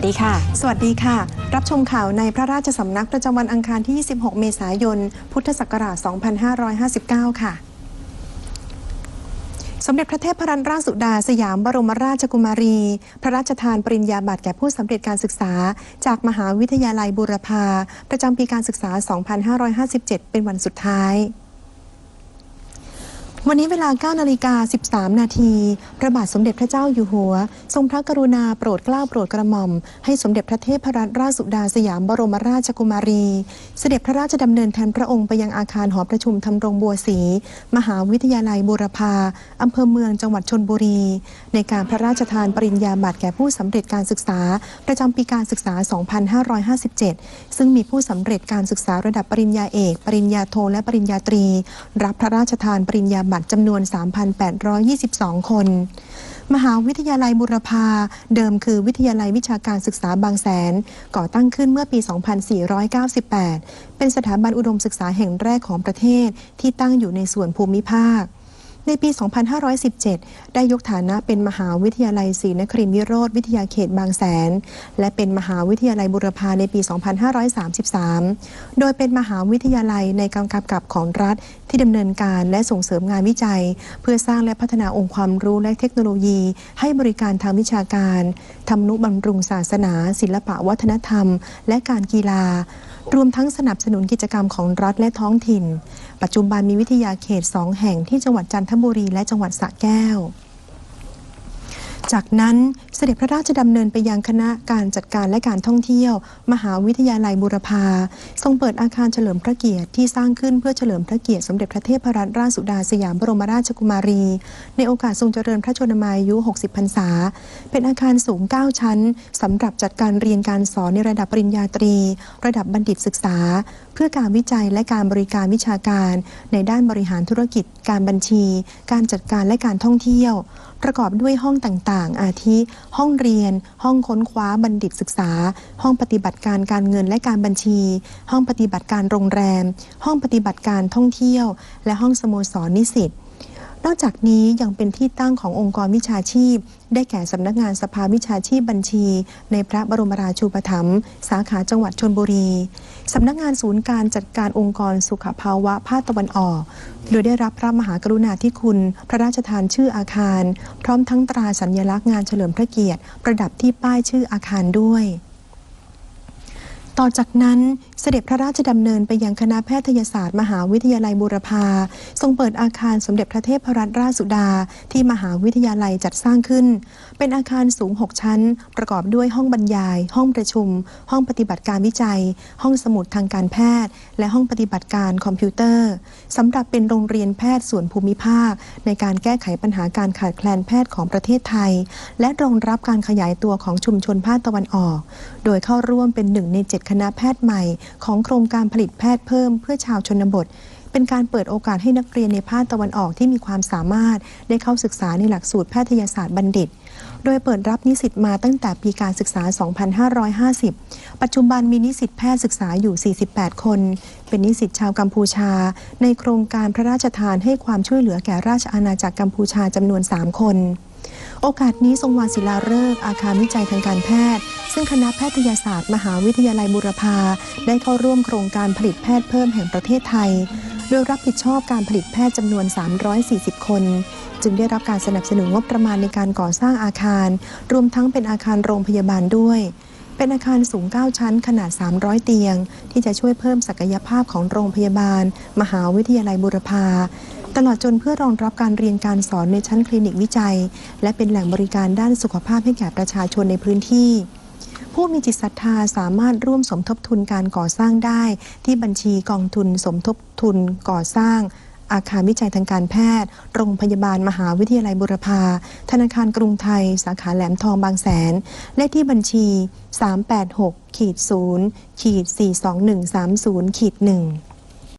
วัสดีค่ะ สวัสดีค่ะ รับชมข่าวในพระราชสำนักประจำวันอังคารที่ 26 เมษายน พุทธศักราช 2559 ค่ะสมเด็จพระเทพรัตนราชสุดาสยามบรมราชกุมารี พระราชทานปริญญาบัตรแก่ผู้สำเร็จการศึกษา จากมหาวิทยาลัยบูรพาประจำปีการศึกษา 2557 เป็นวันสุดท้าย วันนี้เวลา9นาฬิกา13 นาทีพระบาทสมเด็จพระเจ้าอยู่หัว ทรงพระกรุณาโปรดเกล้าโปรดกระหม่อม ให้สมเด็จพระเทพรัตนราชสุดาสยามบรมราชกุมารี เสด็จพระราชดำเนินแทนพระองค์ไปยังอาคารหอประชุมทำรงบัวศรีมหาวิทยาลัยบูรพาอำเภอเมืองจังหวัดชนบุรี ในการพระราชทานปริญญาบัตรแก่ผู้สำเร็จการศึกษา ประจำปีการศึกษา 2557 ซึ่งมีผู้สำเร็จการศึกษาระดับปริญญาเอก ปริญญาโทและปริญญาตรี รับพระราชทานปริญญาบัตรจำนวน 3,822 คน มหาวิทยาลัยบุรพาเดิมคือวิทยาลัยวิชาการศึกษาบางแสน ก่อตั้งขึ้นเมื่อปี 2498 เป็นสถาบันอุดมศึกษาแห่งแรกของประเทศที่ตั้งอยู่ในส่วนภูมิภาค ในปี 2517 ได้ยกฐานะเป็นมหาวิทยาลัยศรีนครินทรวิโรธวิทยาเขตบางแสน และเป็นมหาวิทยาลัยบุรพาในปี 2533 โดยเป็นมหาวิทยาลัยในกำกับกับของรัฐที่ดำเนินการและส่งเสริมงานวิจัย เพื่อสร้างและพัฒนาองค์ความรู้และเทคโนโลยี ให้บริการทางวิชาการทำนุบำรุงศาสนา ศิลปะวัฒนธรรม และการกีฬา รวมทั้งสนับสนุนกิจกรรมของรัฐและท้องถิ่น ปัจจุบันมีวิทยาเขต 2 แห่งที่จังหวัดจันทบุรีและจังหวัดสระแก้ว จากนั้นเสด็จพระราชดำเนินไปยังคณะการจัดการและการท่องเที่ยว มหาวิทยาลัยบูรพา ทรงเปิดอาคารเฉลิมพระเกียรติที่สร้างขึ้นเพื่อเฉลิมพระเกียรติสมเด็จพระเทพรัตนราชสุดาสยามบรมราชกุมารี ในโอกาสทรงเจริญพระชนมายุ 60 พรรษา เป็นอาคารสูง 9 ชั้นสำหรับจัดการเรียนการสอนในระดับปริญญาตรี ระดับบัณฑิตศึกษา พื่อการวิจัยและการบริการวิชาการ ในด้านบริหารธุรกิจ การบัญชี การจัดการและการท่องเที่ยว ประกอบด้วยห้องต่างๆ อาทิ ห้องเรียน ห้องค้นคว้าบัณฑิตศึกษา ห้องปฏิบัติการการเงินและการบัญชี ห้องปฏิบัติการโรงแรม ห้องปฏิบัติการท่องเที่ยว และห้องสโมสรนิสิต นอกจากนี้ยังเป็นที่ตั้งขององค์กรวิชาชีพ ได้แก่สำนักงานสภาวิชาชีพบัญชี ในพระบรมราชูปถัมภ์สาขาจังหวัดชนบุรีสำนักงานศูนย์การจัดการองค์กรสุขภาวะภาคตะวันออก โดยได้รับพระมหากรุณาธิคุณ พระราชทานชื่ออาคาร พร้อมทั้งตราสัญลักษณ์งานเฉลิมพระเกียรติ ประดับที่ป้ายชื่ออาคารด้วย ต่อจากนั้นเสด็จพระราชดำเนินไปยังคณะแพทยศาสตร์ มหาวิทยาลัยบูรพา ทรงเปิดอาคารสมเด็จพระเทพรัตนราชสุดา ที่มหาวิทยาลัยจัดสร้างขึ้น เป็นอาคารสูง 6 ชั้น ประกอบด้วยห้องบรรยาย ห้องประชุม ห้องปฏิบัติการวิจัย ห้องสมุดทางการแพทย์ และห้องปฏิบัติการคอมพิวเตอร์สำหรับเป็นโรงเรียนแพทย์ส่วนภูมิภาค ในการแก้ไขปัญหาการขาดแคลนแพทย์ของประเทศไทย และรองรับการขยายตัวของชุมชนภาคตะวันออก โดยเข้าร่วมเป็นหนึ่งใน7คณะแพทย์ใหม่ ของโครงการผลิตแพทย์เพิ่มเพื่อชาวชนบท เป็นการเปิดโอกาสให้นักเรียนในภาคตะวันออกที่มีความสามารถ ได้เข้าศึกษาในหลักสูตรแพทยศาสตร์บัณฑิต โดยเปิดรับนิสิตมาตั้งแต่ปีการศึกษา 2550 ปัจจุบันมีนิสิตแพทย์ศึกษาอยู่ 48 คน เป็นนิสิตชาวกัมพูชา ในโครงการพระราชทานให้ความช่วยเหลือแก่ราชอาณาจักรกัมพูชาจำนวน 3 คนโอกาสนี้ทรงวางศิลาฤกษ์อาคารวิจัยทางการแพทย์ ซึ่งคณะแพทยศาสตร์มหาวิทยาลัยบูรพาได้เข้าร่วมโครงการผลิตแพทย์เพิ่มแห่งประเทศไทย โดยรับผิดชอบการผลิตแพทย์จำนวน 340 คน จึงได้รับการสนับสนุนงบประมาณในการก่อสร้างอาคาร รวมทั้งเป็นอาคารโรงพยาบาลด้วยเป็นอาคารสูง 9 ชั้นขนาด 300 เตียง ที่จะช่วยเพิ่มศักยภาพของโรงพยาบาล มหาวิทยาลัยบูรพา ตลอดจนเพื่อรองรับการเรียนการสอนในชั้นคลินิกวิจัย และเป็นแหล่งบริการด้านสุขภาพให้แก่ประชาชนในพื้นที่ ผู้มีจิตศรัทธาสามารถร่วมสมทบทุนการก่อสร้างได้ ที่บัญชีกองทุนสมทบทุนก่อสร้าง อาคารวิจัยทางการแพทย์ โรงพยาบาลมหาวิทยาลัยบุรพา ธนาคารกรุงไทย สาขาแหลมทองบางแสน เลขที่บัญชี 386ขีด0ขีด42130ขีด1